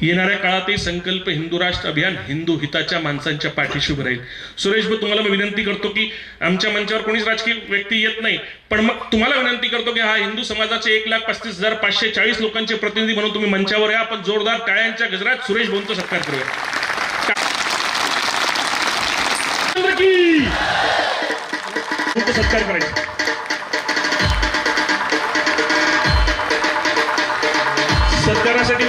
येणाऱ्या काळातही संकल्प हिंदू राष्ट्र अभियान हिंदू हिताच्या माणसांच्या पाठीशी उभं राहील. सुरेश भाऊ तुम्हाला मी विनंती करतो की आमच्या मंचावर कोणीच राजकीय व्यक्ती येत नाही पण मग तुम्हाला विनंती करतो की हा हिंदू समाजाचे एक लाख पस्तीस हजार पाचशे चाळीस लोकांचे प्रतिनिधी म्हणून तुम्ही मंचावर या. आपण जोरदार टाळ्यांच्या गजरात सुरेश भाऊंचा सत्कार करूया. सत्कार करायचा. सत्कारासाठी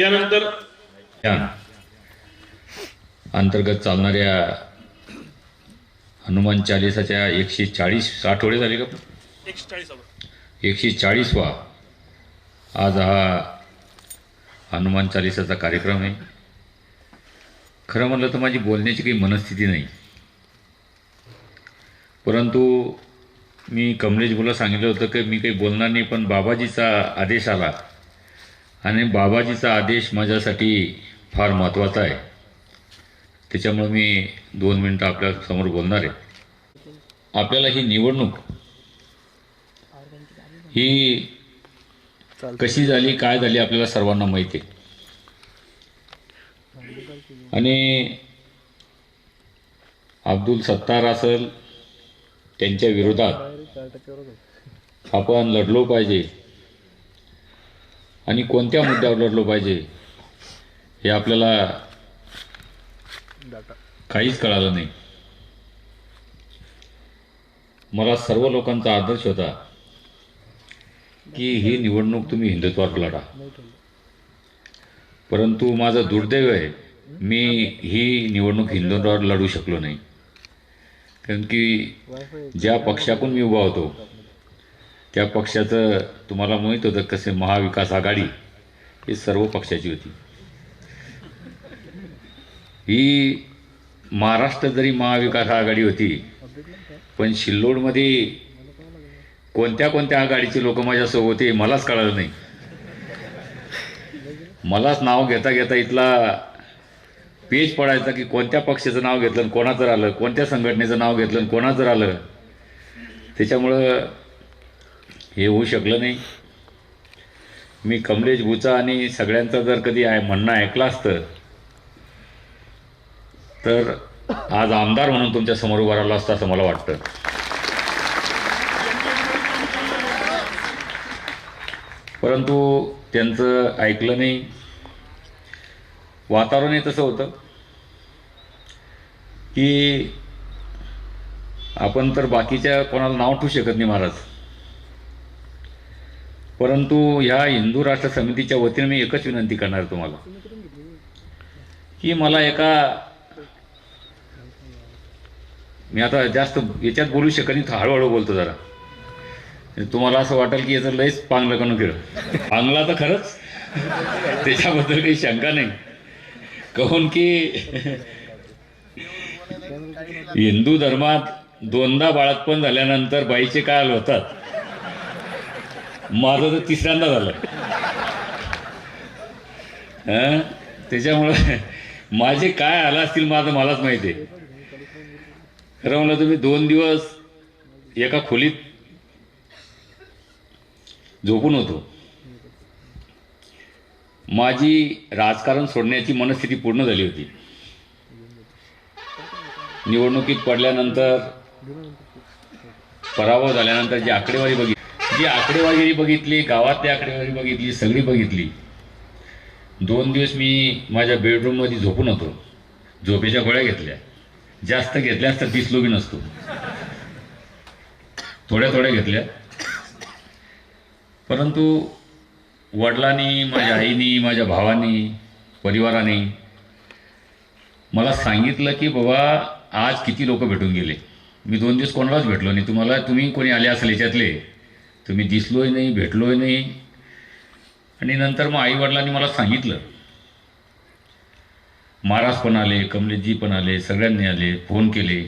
यानंतर अंतर्गत चालणाऱ्या हनुमान चालिसाच्या एकशे चाळीस आठवडे झाले का? एकशे चाळीसवा आज हा हनुमान चालिसाचा कार्यक्रम आहे. खरं म्हणलं तर माझी बोलण्याची काही मनस्थिती नाही. परंतु मी कमलेश बोला सांगितलं होतं की मी काही बोलणार नाही पण बाबाजीचा आदेश आला. आणि बाबाजीचा आदेश माझ्यासाठी फार महत्त्वाचा आहे. त्याच्यामुळे मी दोन मिनटं आपल्यासमोर बोलणार आहे. आपल्याला ही निवडणूक ही कशी झाली काय झाली आपल्याला सर्वांना माहिती आहे. आणि अब्दुल सत्तार असेल त्यांच्या विरोधात आपण लढलो पाहिजे. आणि कोणत्या मुद्द्यावर लढलो पाहिजे हे आपल्याला काहीच कळालं नाही. मला सर्व लोकांचा आदर्श होता की ही निवडणूक तुम्ही हिंदुत्वावर लढा. परंतु माझं दुर्दैव आहे मी ही निवडणूक हिंदुत्वावर लढू शकलो नाही. कारण की ज्या पक्षाकडून मी उभा होतो त्या पक्षाचं तुम्हाला माहीत होतं कसे महाविकास आघाडी ही सर्व पक्षाची होती. ही महाराष्ट्र जरी महाविकास आघाडी होती पण शिल्लोडमध्ये कोणत्या कोणत्या आघाडीचे लोक माझ्यासोबत होते मलाच कळालं नाही. मलाच नाव घेता घेता इथला पेज पडायचा की कोणत्या पक्षाचं नाव घेतलं कोणाचं आलं कोणत्या संघटनेचं नाव घेतलं कोणाचं आलं त्याच्यामुळं हे होऊ शकलं नाही. मी कमलेश भुचा आणि सगळ्यांचा जर कधी आहे म्हणणं ऐकलं असतं तर आज आमदार म्हणून तुमच्यासमोर उभा राहिला असतं असं मला वाटतं. परंतु त्यांचं ऐकलं नाही. वातावरणही तसं होतं की आपण तर बाकीच्या कोणाला नाव ठेवू शकत नाही महाराज. परंतु ह्या हिंदू राष्ट्र समितीच्या वतीने मी एकच विनंती करणार तुम्हाला की मला एका मी आता जास्त याच्यात बोलू शकत नाही हळूहळू बोलतो जरा. तुम्हाला असं वाटेल की याचं लयच पांगलं करून केलं पांगला तर खरंच त्याच्याबद्दल काही शंका नाही. कहून की हिंदू धर्मात दोनदा बाळातपण झाल्यानंतर बाईचे काय होतात? माझं तर तिसऱ्यांदा झालं. हं? त्याच्यामुळं माझे काय आलं असतील माझं मलाच माहिती आहे. खरं म्हणलं तुम्ही दोन दिवस एका खोलीत झोपून होतो. माझी राजकारण सोडण्याची मनस्थिती पूर्ण झाली होती. निवडणुकीत पडल्यानंतर पराभव झाल्यानंतर जी आकडेवारी बघितली जी आकडेवारी बघितली गावातली आकडेवारी बघितली सगळी बघितली. दोन दिवस मी माझ्या बेडरूममध्ये झोपून होतो. झोपेच्या गोळ्या घेतल्या. जास्त घेतल्यास तर दिसलो बी नसतो. थोड्या थोड्या घेतल्या. परंतु वडिलांनी माझ्या आईनी माझ्या भावानी परिवाराने मला सांगितलं की बाबा आज किती लोक भेटून गेले? मी दोन दिवस कोणालाच भेटलो नाही. तुम्हाला तुम्ही कोणी आले असेल याच्यातले तुम्ही दिसलोय नाही भेटलोय नाही. आणि नंतर मग आई वडिलांनी मला सांगितलं. महाराज पण आले कमलेशजी पण आले सगळ्यांनी आले फोन केले.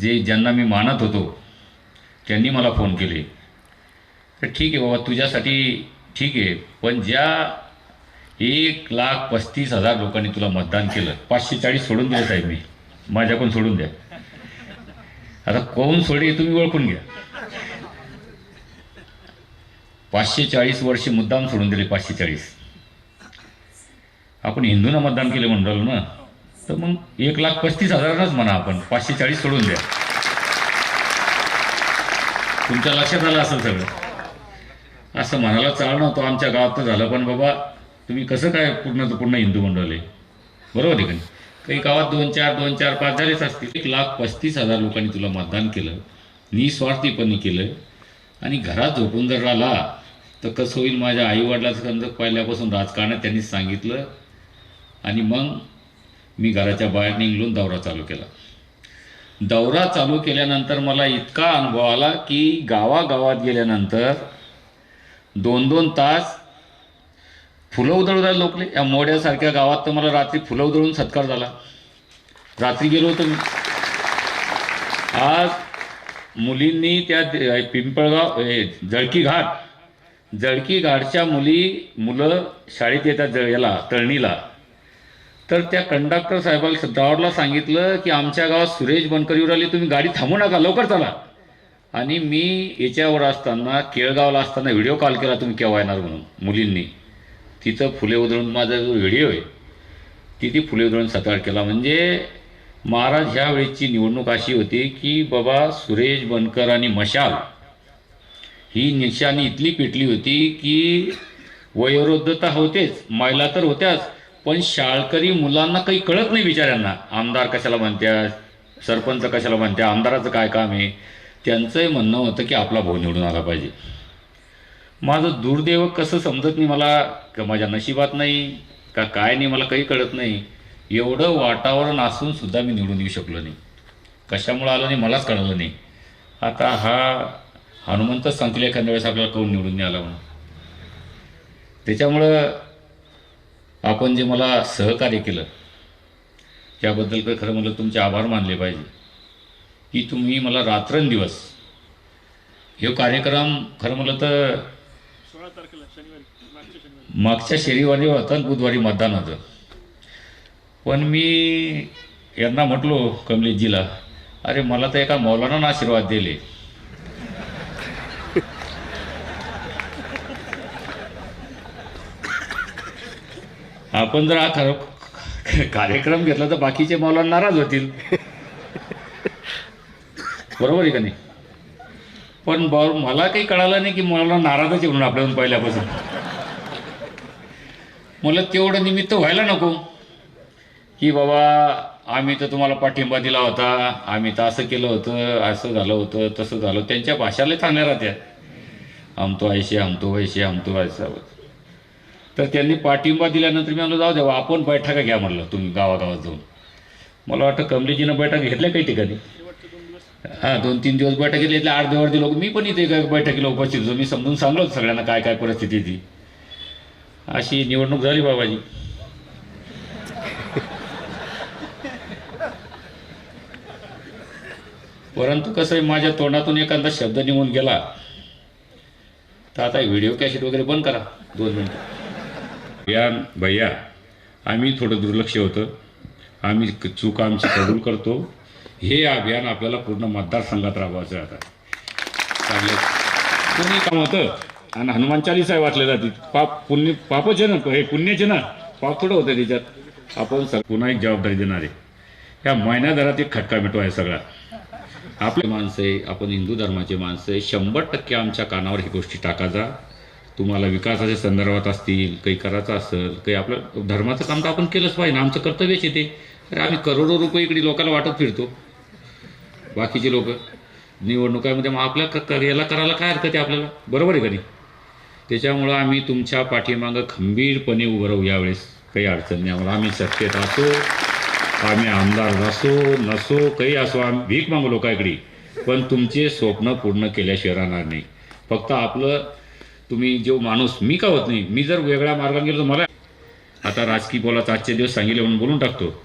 जे ज्यांना मी मानत होतो त्यांनी मला फोन केले. तर ठीक आहे बाबा तुझ्यासाठी ठीक आहे. पण ज्या एक लाख पस्तीस हजार लोकांनी तुला मतदान केलं पाचशे चाळीस सोडून दिले साहेब मी. माझ्याकडून सोडून द्या. आता कोण सोडे तुम्ही ओळखून घ्या. पाचशे चाळीस वर्षे मुद्दाम सोडून दिले पाचशे चाळीस आपण हिंदूंना मतदान केले म्हणून ना तर मग एक लाख पस्तीस हजारांनाच म्हणा आपण पाचशे चाळीस सोडून द्या. तुमच्या लक्षात आलं असेल सगळं? असं म्हणायला चाल नव्हतं आमच्या गावात तर झालं पण बाबा तुम्ही कसं काय पूर्ण पूर्ण हिंदू मंडळले बरोबर आहे का नाही? काही गावात दोन चार दोन चार पाच झालेच असतील. एक लाख पस्तीस हजार लोकांनी तुला मतदान केलं निस्वार्थीपणे केलं आणि घरात झोपून जर राहिला तर कसं होईल माझ्या आईवडिलाचं कंदक पहिल्यापासून राजकारणात त्यांनी सांगितलं. आणि मग मी घराच्या बाहेर निघून दौरा चालू केला. दौरा चालू केल्यानंतर मला इतका अनुभव आला की गावागावात गेल्यानंतर दोन दोन तास फुलं उधळायला लोकले. या मोड्यासारख्या गावात तर मला रात्री फुलं उधळून सत्कार झाला. रात्री गेलो होतो मी. आज मुलींनी त्या पिंपळगाव हे, जळकी घाट जळकी घाटच्या मुली मुलं शाळेत येतात जळ याला तळणीला. तर त्या कंडक्टर साहेबाला ड्रायव्हरला सांगितलं की आमच्या गावात सुरेश बनकर येऊन आले तुम्ही गाडी थांबू नका लवकर चला. आणि मी याच्यावर असताना केळगावला असताना व्हिडिओ कॉल केला तुम्ही केव्हा येणार म्हणून? मुलींनी. तिथं फुले उधळून माझा जो व्हिडिओ आहे तिथे फुले उधळून सकाळ केला. म्हणजे महाराज ह्या वेळेची निवडणूक अशी होती की बाबा सुरेश बनकर आणि मशाल ही निशाणी इथली पेटली होती की वयोवृद्धता होतेच महिला तर होत्याच पण शाळकरी मुलांना काही कळत नाही बिचाऱ्यांना. आमदार कशाला म्हणत्या सरपंच कशाला म्हणत्या आमदाराचं काय काम आहे? त्यांचंही म्हणणं होतं की आपला भाऊ निवडून आला पाहिजे. माझं दुर्दैव कसं समजत नाही मला का माझ्या नशिबात नाही का काय नाही मला काही कळत नाही. एवढं वातावरण असून सुद्धा मी निवडून येऊ शकलो नाही. कशामुळं आलं नाही मलाच कळलं नाही. आता हा हनुमंतच सांगतील एखाद्या वेळेस आपल्याला कोण निवडून आला म्हणून. त्याच्यामुळं आपण जे मला सहकार्य केलं त्याबद्दल काही खरं म्हणलं तुमचे आभार मानले पाहिजे. की तुम्ही मला रात्रंदिवस हे कार्यक्रम खरं म्हणलं तर मागच्या शनिवारी होता आणि बुधवारी मतदान होतं. पण मी यांना म्हटलो कमलेशजीला अरे मला तर एका मौलाना आशीर्वाद दिले. आपण जर हा खर कार्यक्रम घेतला तर बाकीचे मौलाना नाराज होतील. बरोबर आहे का नाही? पण बर मला काही कळालं नाही की मला नाराजच आहे म्हणून आपल्याहून पहिल्यापासून. मला तेवढं निमित्त व्हायला नको. की बाबा आम्ही तर तुम्हाला पाठिंबा दिला होता आम्ही तर असं केलं होतं असं झालं होतं तसं झालं त्यांच्या भाषाला चांगल्या राहत्या आमतो ऐशे आमतो वैशे आमतो व्हायचा तर त्यांनी पाठिंबा दिल्यानंतर मी म्हणलं जाऊ द्यावा आपण बैठका घ्या म्हणलं तुम्ही गावागावात जाऊन. मला वाटतं कमलेजीनं बैठक घेतल्या काही ठिकाणी. हां दोन तीन दिवस बैठक घेतली इथल्या आठ दिवस लोक मी पण इथे बैठकीला उपस्थित होतो मी समजून सांगलो सगळ्यांना काय काय परिस्थिती ती. अशी निवडणूक झाली बाबाजी. परंतु कसं आहे माझ्या तोंडातून एखादा शब्द निघून गेला तर आता व्हिडिओ कॅसेट वगैरे बंद करा दोन मिनटं. या भैया आम्ही थोडं दुर्लक्ष होतं. आम्ही चूक आमची कबूल करतो. हे अभियान आपल्याला पूर्ण मतदारसंघात राबवायचं आता. चांगलं. कोणी काम होतं? आणि हनुमान चालीसा वाचले जाते पाप पुण्य पापच आहे ना हे पुण्याचे ना. पाप थोडं होतं त्याच्यात? आपण पुन्हा एक जबाबदारी देणार. आहे या महिन्याभरात एक खटका मिटो आहे सगळा. आपले माणसं आहे आपण हिंदू धर्माचे माणसं आहे शंभर टक्के आमच्या कानावर ही गोष्टी टाका जा. तुम्हाला विकासाच्या संदर्भात असतील काही करायचं असेल काही आपलं धर्माचं काम तर आपण केलंच पाहिजे ना आमचं कर्तव्यच येते अरे आम्ही करोडो रुपये इकडे लोकांना वाटत फिरतो. बाकीचे लोक निवडणुकामध्ये मग आपल्या क- याला करायला काय हरकत आहे आपल्याला? बरोबर आहे का नाही? त्याच्यामुळं आम्ही तुमच्या पाठीमागं खंबीरपणे उभं राहू यावेळेस काही अडचण नाही. आम्हाला आम्ही सत्तेत असो आम्ही आमदार नसो नसो काही असो आम्ही भीक मागू लोकांकडे पण तुमचे स्वप्न पूर्ण केल्याशिवाय राहणार नाही. फक्त आपलं तुम्ही जो माणूस मी का होत नाही? मी जर वेगळ्या मार्गाने गेलो तर मला आता राजकीय बोलाचा आजचे दिवस सांगितले म्हणून बोलून टाकतो.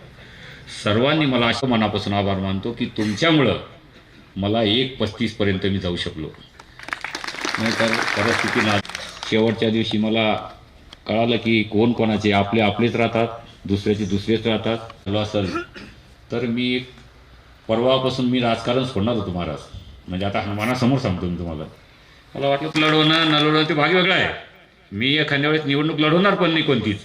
सर्वांनी मला असं मनापासून आभार मानतो की तुमच्यामुळं मला एक पस्तीसपर्यंत मी जाऊ शकलो. नाही तर परिस्थिती ना शेवटच्या दिवशी मला कळालं की कोण कोणाचे आपले आपलेच राहतात. दुसऱ्याचे दुसरेच राहतात. चालू असेल. तर मी परवापासून मी राजकारण सोडणार होतो महाराज. म्हणजे आता हनुमानासमोर सांगतो मी तुम्हाला. मला वाटलं लढवणं न लढवणं ते भाग वेगळा आहे. मी एखाद्या वेळेस निवडणूक लढवणार पण नाही कोणतीच.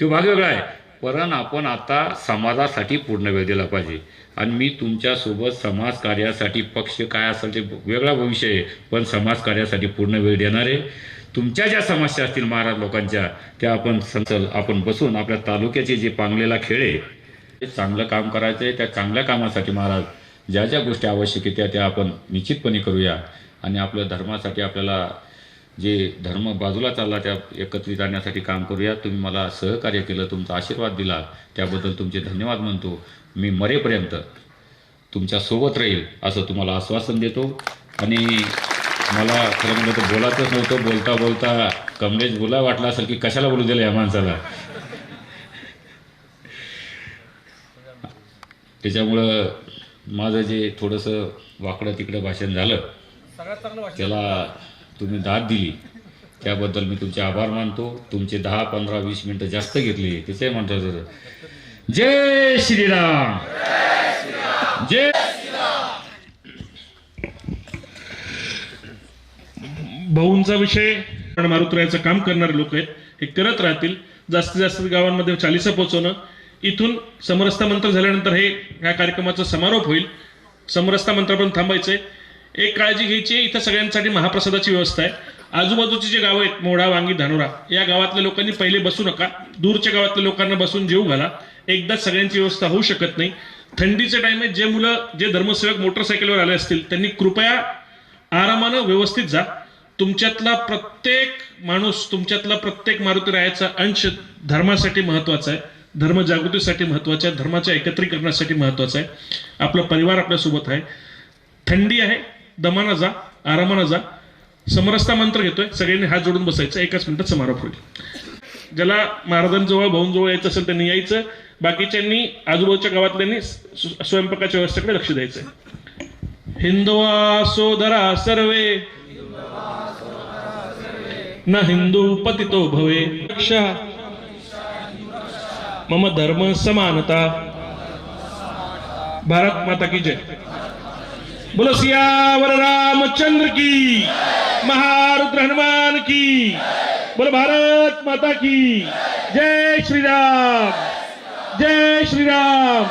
तो भाग वेगळा आहे. पण आपण आता समाजासाठी पूर्ण वेळ दिला पाहिजे. आणि मी तुमच्यासोबत समाज कार्यासाठी पक्ष काय असेल ते वेगळा भविष्य आहे. पण समाज कार्यासाठी पूर्ण वेळ देणार आहे. तुमच्या ज्या समस्या असतील महाराज लोकांच्या त्या आपण संचल आपण बसून आपल्या तालुक्याचे जे पांगलेला खेळ आहे ते चांगलं काम करायचं आहे त्या चांगल्या कामासाठी महाराज ज्या ज्या गोष्टी आवश्यक आहेत त्या त्या आपण निश्चितपणे करूया. आणि आपल्या धर्मासाठी आपल्याला जे धर्म बाजूला चालला त्या एकत्रित आणण्यासाठी काम करूया. तुम्ही मला सहकार्य केलं तुमचा आशीर्वाद दिला त्याबद्दल तुमचे धन्यवाद म्हणतो. मी मरेपर्यंत तुमच्यासोबत राहील असं तुम्हाला आश्वासन देतो. आणि मला खरं म्हणजे तर बोलायचंच नव्हतं. बोलता बोलता कमलेश बोला वाटलं असेल की कशाला बोलू दिलं या माणसाला? त्याच्यामुळं माझं जे थोडंसं वाकडं तिकडं भाषण झालं त्याला तुम्ही दाद दिली. त्याबद्दल मी तुमचे आभार मानतो. तुमचे दहा पंधरा वीस मिनटं जास्त घेतली. त्याचे म्हणतात जय श्रीराम. जय भाऊंचा विषय पण मारुत्रायाचं काम करणारे लोक आहेत. हे करत राहतील. जास्तीत जास्त गावांमध्ये चालिसा पोहोचवणं. इथून समरस्ता मंत्र झाल्यानंतर हे ह्या कार्यक्रमाचा समारोप होईल. समरस्ता मंत्रापर्यंत थांबायचंय. एक काळजी घ्यायची आहे. इथं सगळ्यांसाठी महाप्रसादाची व्यवस्था आहे. आजूबाजूची जे गावं आहेत मोढा वांगी धानोरा या गावातल्या लोकांनी पहिले बसू नका. दूरच्या गावातल्या लोकांना बसून जेऊ घाला. एकदाच सगळ्यांची व्यवस्था होऊ शकत नाही. थंडीचे टाइम आहे. जे मुलं जे धर्मसेवक मोटरसायकलवर आले असतील त्यांनी कृपया आरामानं व्यवस्थित जा. तुमच्यातला प्रत्येक माणूस तुमच्यातला प्रत्येक मारुती रायाचा अंश धर्मासाठी महत्त्वाचा आहे. धर्मजागृतीसाठी महत्त्वाचा आहे. धर्माच्या एकत्रीकरणासाठी महत्त्वाचा आहे. आपला परिवार आपल्यासोबत आहे. थंडी आहे. दमानं जा. आरामानं जा. समरस्ता मंत्र घेतोय. सगळ्यांनी हात जोडून बसायचा. एकाच मिनिटात समारोप होईल. ज्याला महाराजांजवळ भाऊंजवळ यायचं असेल त्यांनी यायचं. बाकीच्यांनी आजूबाजूच्या गावातल्यांनी स्वयंपाकाच्या व्यवस्थेकडे लक्ष द्यायचं हिंदवा सोदरा सर्वे न हिंदू पतितो भवे। रक्षा। मम धर्म समानता। भारत माता की जय। बोलो सियावर रामचंद्र की। महारुद्र हनुमान की। बोलो भारत माता की। जय श्री राम जय श्री राम